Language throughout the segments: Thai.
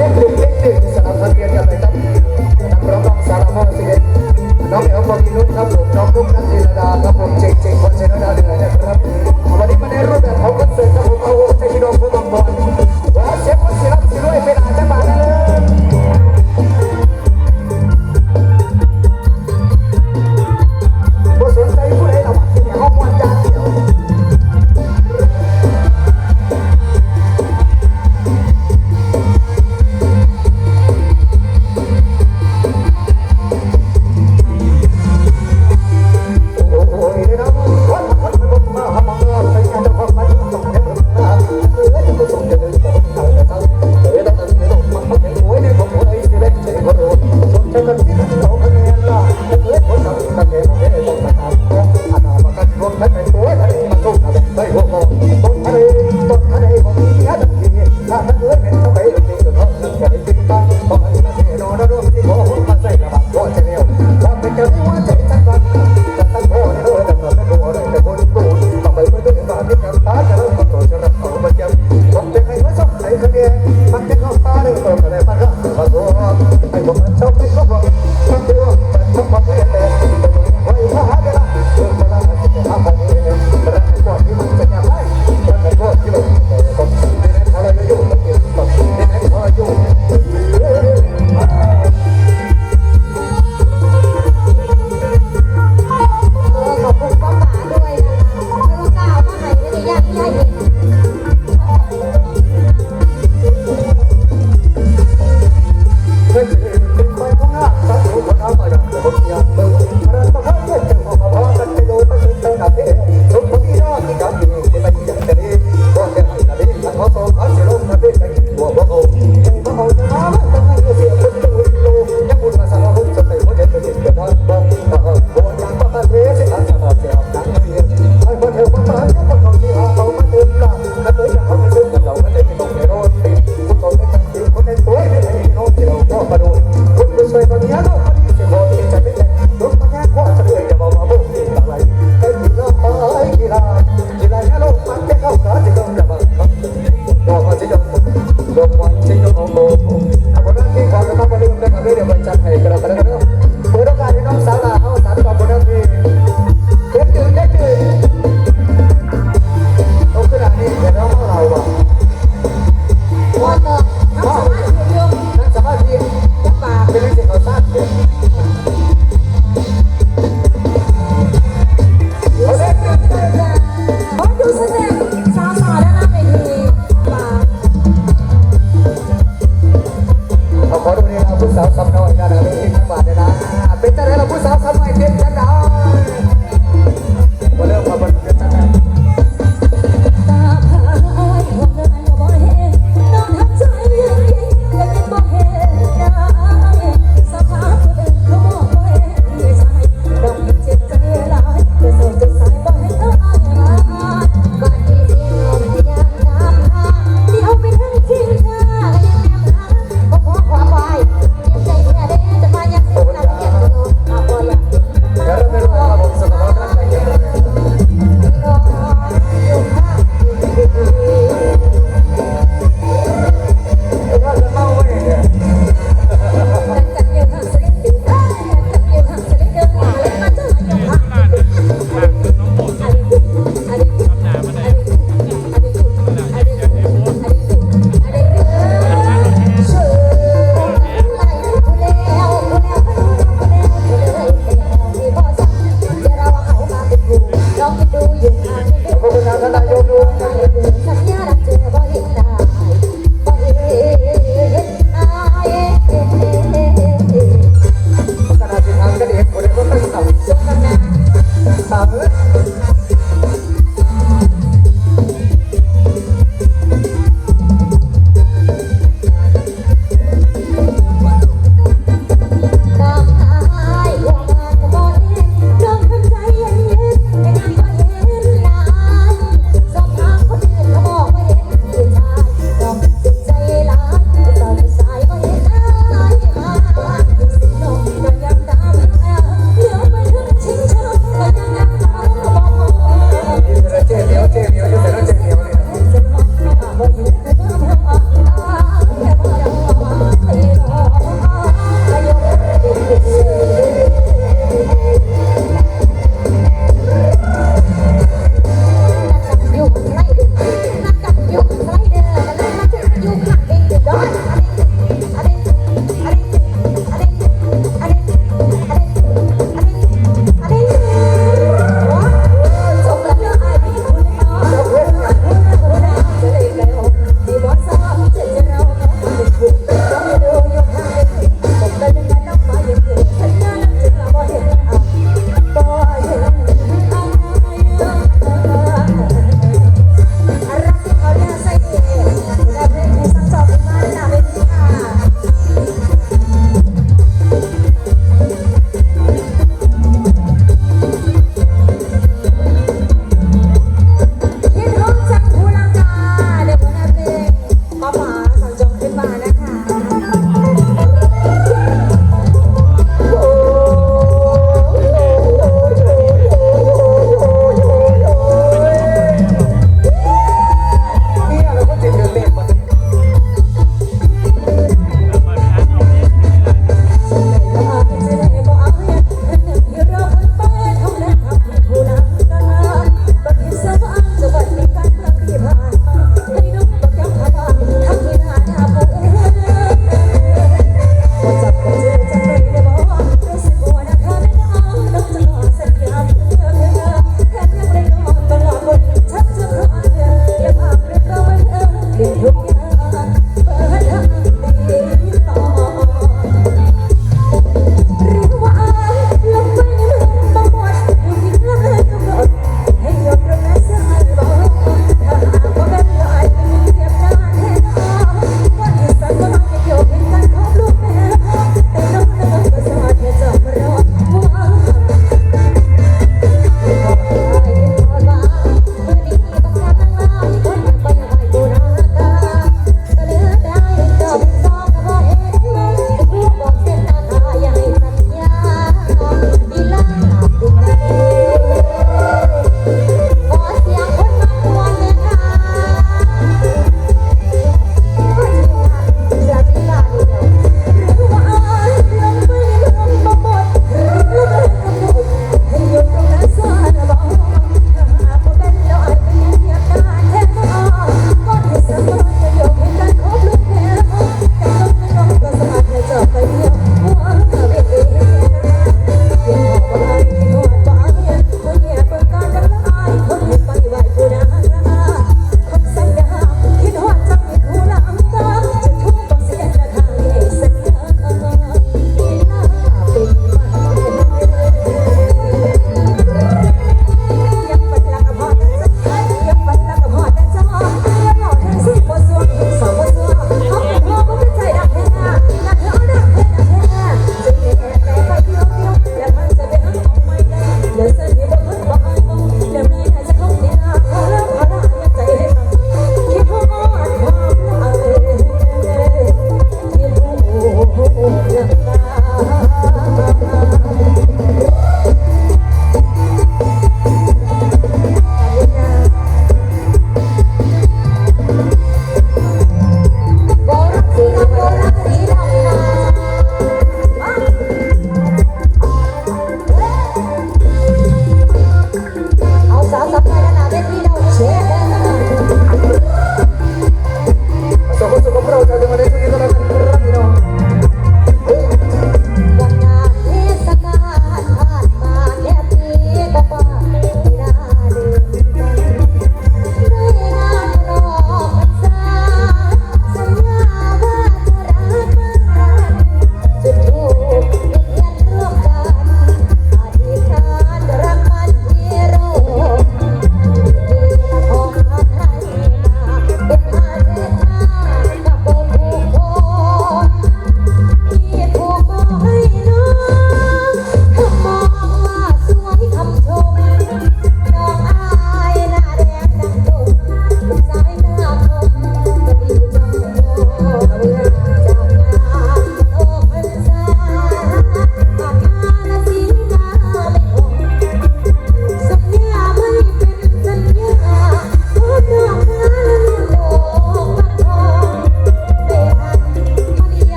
เลขหนึ่งเลขหๆสลับทะเนกันเลยครับนักร้ต้องสารพ่อสิเอ็ดน้องเอ๋วปนุชครับผมน้องนุ่มนัทธีรดาครับผมเจ๋งเจ๋งคนเชนดาเดือนนะครับวันนี้มาในรูปแบบของคอนเสิร์ตครับผมเอาวงเทคิโนผู้มา มาเป็นไปทั่วพระองค์พระองค์จะมา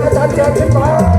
ให้ท่านแจกขึ้นมา